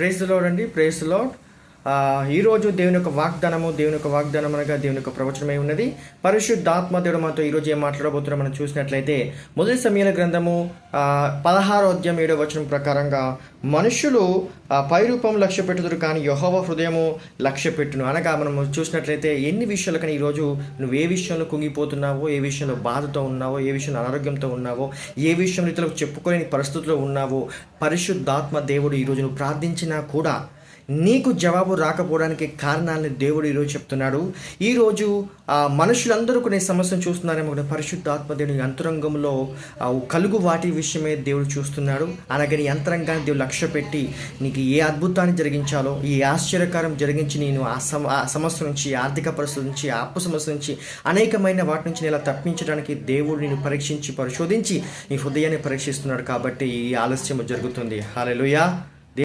Praise load అండి. Praise load ఈరోజు దేవుని యొక్క వాగ్దానము దేవుని యొక్క వాగ్దానం అనగా దేవుని యొక్క ప్రవచనమై ఉన్నది. పరిశుద్ధాత్మ దేవుడు మనతో ఈరోజు ఏం మాట్లాడబోతున్నాం మనం చూసినట్లయితే మొదటి సమయాల గ్రంథము పదహారో అధ్యాయం ఏడో వచనం ప్రకారంగా మనుషులు పైరూపం లక్ష్య పెట్టుదురు కానీ యహోవ హృదయము లక్ష్య పెట్టును. అనగా మనం చూసినట్లయితే ఎన్ని విషయాలు కానీ ఈరోజు నువ్వు ఏ విషయంలో కుంగిపోతున్నావో ఏ విషయంలో బాధతో ఉన్నావో ఏ విషయంలో అనారోగ్యంతో ఉన్నావో ఏ విషయం రీతిలో చెప్పుకోలేని పరిస్థితుల్లో ఉన్నావో పరిశుద్ధాత్మ దేవుడు ఈరోజు నువ్వు ప్రార్థించినా కూడా నీకు జవాబు రాకపోవడానికి కారణాలని దేవుడు ఈరోజు చెప్తున్నాడు. ఈరోజు మనుషులందరూ కొన్ని సమస్యను చూస్తున్నారేమో కూడా పరిశుద్ధాత్మ దేవుని అంతరంగంలో కలుగు వాటి విషయమే దేవుడు చూస్తున్నాడు. అలాగే నీ దేవుడు లక్ష్య పెట్టి నీకు ఏ అద్భుతాన్ని జరిగించాలో ఈ ఆశ్చర్యకారం జరిగించి నేను ఆ సమ ఆ సమస్య నుంచి ఆర్థిక పరిస్థితి నుంచి అప్పు సమస్య నుంచి అనేకమైన వాటి నుంచి నేను ఇలా తప్పించడానికి దేవుడు నేను పరీక్షించి పరిశోధించి నీ హృదయాన్ని పరీక్షిస్తున్నాడు కాబట్టి ఈ ఆలస్యం జరుగుతుంది. హాలెలుయా